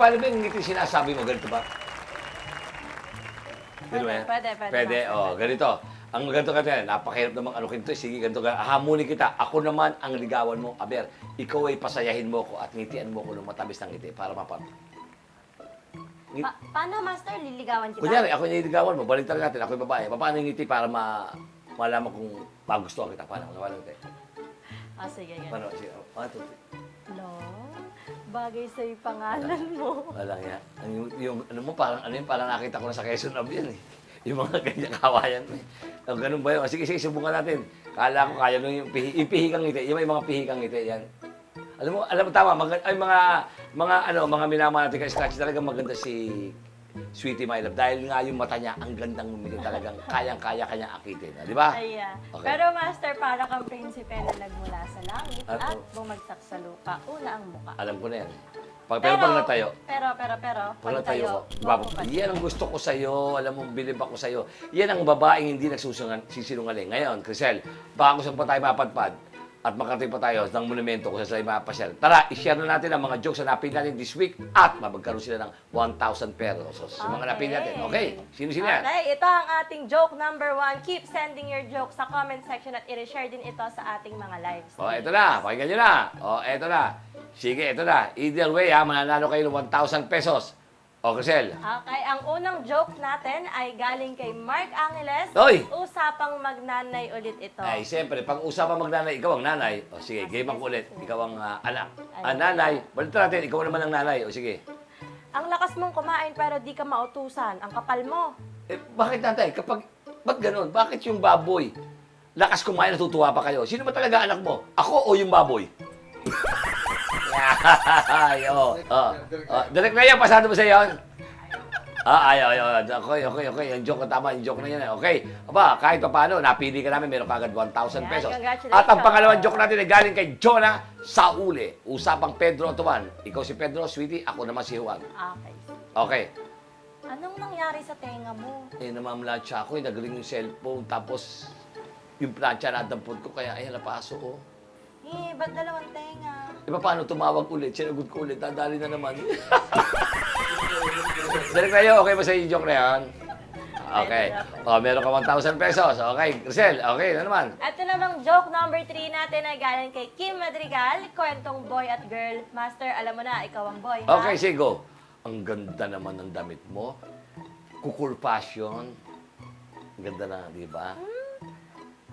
paano ba yung ngiti sinasabi mo? Ganito ba? Yan? Pwede, pwede, Pwede, Master, oh, pwede. ganito. Ang ganito ka yan, napakahirap namang ano kinto. Sige, ganito ka. Hamunin kita. Ako naman ang ligawan mo. Aber, ikaw ay pasayahin mo ko at ngitian mo ko ng matamis ng ngiti para mapap... Ngit- Pa- paano, Master? Liligawan kita? Kunyari, ako yung niligawan mo. Balik natin. Ako yung babae. Paano yung ngiti para ma... malaman kung magustuhan kita. Paano? Paano? Paano? Ah, sige, ganyan. Paano? Sige. Oh, ito. No, bagay yung pangalan mo. Wala nga. Ang, yung, yung, ano mo, parang, ano yun, parang nakita ko na sa Quezon Ab yan eh. Yung mga ganyan kawayan mo eh. Ang ganun ba yun? Sige, sige, subukan natin. Kala ko kaya nung yung pihi, yung pihikang ngiti. Yung may mga pihikang ngiti, yan. Alam mo, alam mo, tama, mag, ay, mga, mga, ano, mga minama natin kay Scratch, talagang maganda si Sweetie My Love. Dahil nga yung mata niya, ang gandang umili talagang kayang-kaya kanya akitin. Di ba? Ayan. Okay. Pero Master, para kang prinsipe na nagmula sa langit Ano? at bumagsak sa lupa. Una ang muka. Alam ko na yan. Pag, pero, pag natayo, Pero, pero, pero, Pag natayo ko, bago bab- yan ang gusto ko sa'yo. Alam mo, bilib ako sa'yo. Yan ang babaeng hindi nagsusinungaling. Ngayon, Crisel, baka kung saan pa tayo mapadpad at makarating pa tayo ng monumento kung saan mapasyal. Tara, i-share na natin ang mga jokes na napili natin this week at mabagkaroon sila ng 1,000 pesos. Yung mga napili natin. Okay, sino-sino yan? Okay, ito ang ating joke number one. Keep sending your jokes sa comment section at i-share din ito sa ating mga lives. O, eto na. Pakinggan nyo na. O, eto na. Sige, eto na. Either way, ha, mananalo kayo ng 1,000 pesos. O, Crisel. Okay, ang unang joke natin ay galing kay Mark Angeles. Hoy! Usapang magnanay ulit ito. Ay, siyempre, pag usapan magnanay, ikaw ang nanay. O sige, game ang ulit. Ikaw ang ah, anak. Ah, nanay, balik natin, ikaw naman ang nanay. O sige. Ang lakas mong kumain pero di ka mautusan. Ang kapal mo. Eh, bakit nanay? Kapag, ba't ganun? Bakit yung baboy? Lakas kumain, natutuwa pa kayo. Sino ba talaga anak mo? Ako o yung baboy? Ay, oo. Oh, oh. Direct na yan, pasado mo sa yon. Ah, ay, ay, ay, okay, okay, okay. Yung joke tama, yung joke na yan. Okay. Aba, kahit pa paano, napili ka namin, meron ka agad 1,000 Yan, pesos. At ang pangalawang joke natin ay galing kay Jonah Saule. Usapang Pedro Tuman. Ikaw si Pedro, sweetie. Ako naman si Juan. Okay. Okay. Anong nangyari sa tenga mo? Eh, namamlansya ako. Eh, nagaling yung cellphone. Tapos, yung plancha na dampot ko. Kaya, ay, napaso ko. Eh, ba't dalawang tenga? Di ba paano tumawag ulit? Sinagot ko ulit. Dadali na naman. Direk kayo, okay ba sa yung joke na yan? Okay. O, meron ka 1,000 pesos. Okay, Grisel, okay na naman. Ito namang joke number 3 natin ay galing kay Kim Madrigal, kwentong boy at girl. Master, alam mo na, ikaw ang boy, ha? Okay, sige, go. Ang ganda naman ng damit mo. Kukul fashion. Ang ganda na, di ba?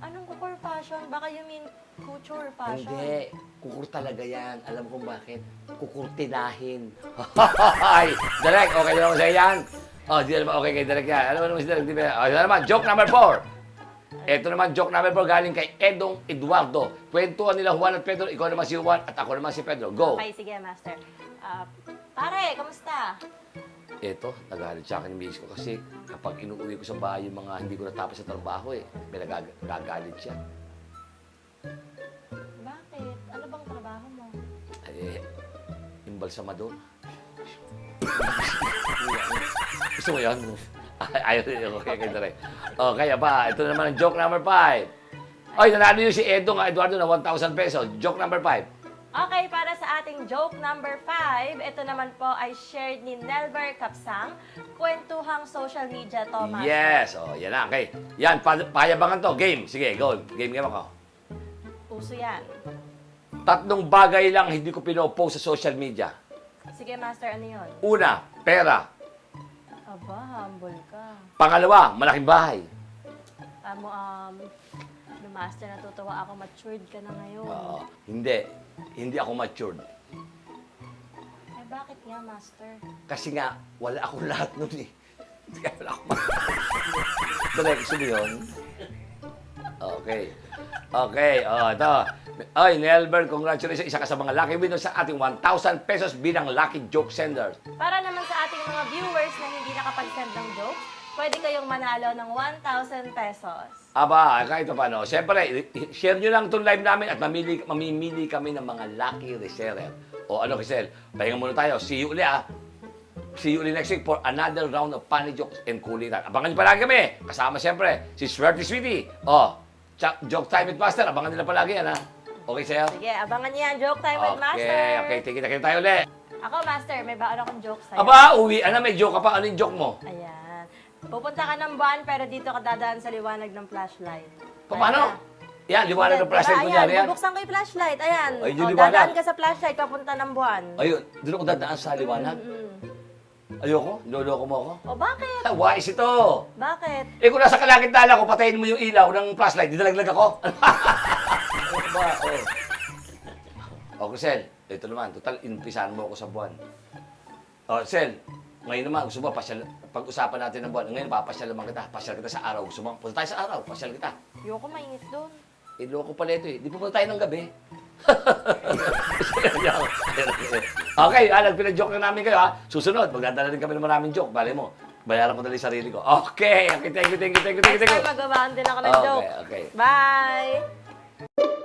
Anong kukur fashion? Baka you mean couture fashion? Hindi. Kukur talaga yan. Alam ko kung bakit. Kukurtinahin. Ay, Direk, okay na naman sa'yo yan. Oh, di naman okay kay Direk yan. Alam mo naman si Direk, di ba? Oh, ito naman, joke number four. Ito naman, joke number four galing kay Edong Eduardo. Kwentuhan nila Juan at Pedro. Ikaw naman si Juan at ako naman si Pedro. Go. Okay, sige, Master. Ah, pare, kamusta? Ito, nagalit sa akin misis ko kasi kapag inuuwi ko sa bahay yung mga hindi ko natapos sa trabaho eh, may nagag- nagagalit siya. Imbalsamador. Gusto mo yun? Ay, Ayaw, okay, okay, direct. Okay, ba, ito naman ang joke number five. Ay, nanalo yun si Edo nga, Eduardo, na 1,000 pesos. Joke number five. Okay, para sa ating joke number 5, ito naman po ay shared ni Nelver Kapsang, kwentuhang social media to, Master. Yes, oh, yan na, okay. Yan, pa- payabangan to. Game, sige, go. Game, game ako. Uso yan. Tatlong bagay lang hindi ko pinopost sa social media. Sige, Master, ano yun? Una, pera. Aba, humble ka. Pangalawa, malaking bahay. Amo, um, no, Master, natutuwa ako, matured ka na ngayon. Oo. hindi. Hindi ako matured. Eh, bakit nga, Master? Kasi nga, wala akong lahat nun eh. Kaya wala akong gusto mo yun? Okay. Okay, oh, ito. Ay, Nelbert, congratulations. Isa ka sa mga lucky winners sa ating 1,000 pesos bilang lucky joke sender. Para naman sa ating mga viewers na hindi nakapag-send ng joke, pwede kayong manalo ng 1,000 pesos. Aba, kahit pa paano. Siyempre, share nyo lang itong live namin at mamili, mamimili kami ng mga lucky reseller. O ano, Kisel, pahinga muna tayo. See you uli ah. See you uli next week for another round of funny jokes and kulitan. Abangan nyo palagi kami. Kasama siyempre, si Swerte Sweetie. O, Cha- Joke Time with Master. Abangan nila palagi yan ha. Okay sa'yo? Sige, abangan niyo yan, Joke Time with Master. Okay, okay. Tigil na tayo ulit. Ako, Master, may baon akong joke sa'yo. Aba, uwi. Ano, may joke ka pa. Ano yung joke mo? Ayan. Pupunta ka ng buwan, pero dito ka dadaan sa liwanag ng flashlight. Pa- Paano? Yan, liwanag ng flashlight ko Ayan, yan. Yan. bubuksan ko yung flashlight. Ayan. Ay, yung O, liwanag. dadaan ka sa flashlight, papunta ng buwan. Ayun, doon ako dadaan sa liwanag. Ayoko, loloko mo ako. O, bakit? Ah, wise ito. Bakit? Eh kung nasa kalagitnaan ako, patayin mo yung ilaw ng flashlight, didalaglag ako. ano ba? Oh. O, Kusel, ito naman, total, inumpisahan mo ako sa buwan. O, Sel, ngayon naman, gusto mo, pasyal, pag-usapan natin ng buwan. Ngayon, papasyal naman kita. Pasyal kita sa araw. Gusto mo, punta tayo sa araw, pasyal kita. Ayoko mainit doon. Eh, loko pala ito eh. Di pupunta tayo ng gabi. okay, alam, pinag-joke na namin kayo ha. Susunod, magdadala din kami ng maraming joke. Bale mo, bayaran ko dali sarili ko. Okay, okay, thank you, thank you, thank you, thank you. Next Thank you. time, magbabaon din ako ng Okay, joke. okay. Bye!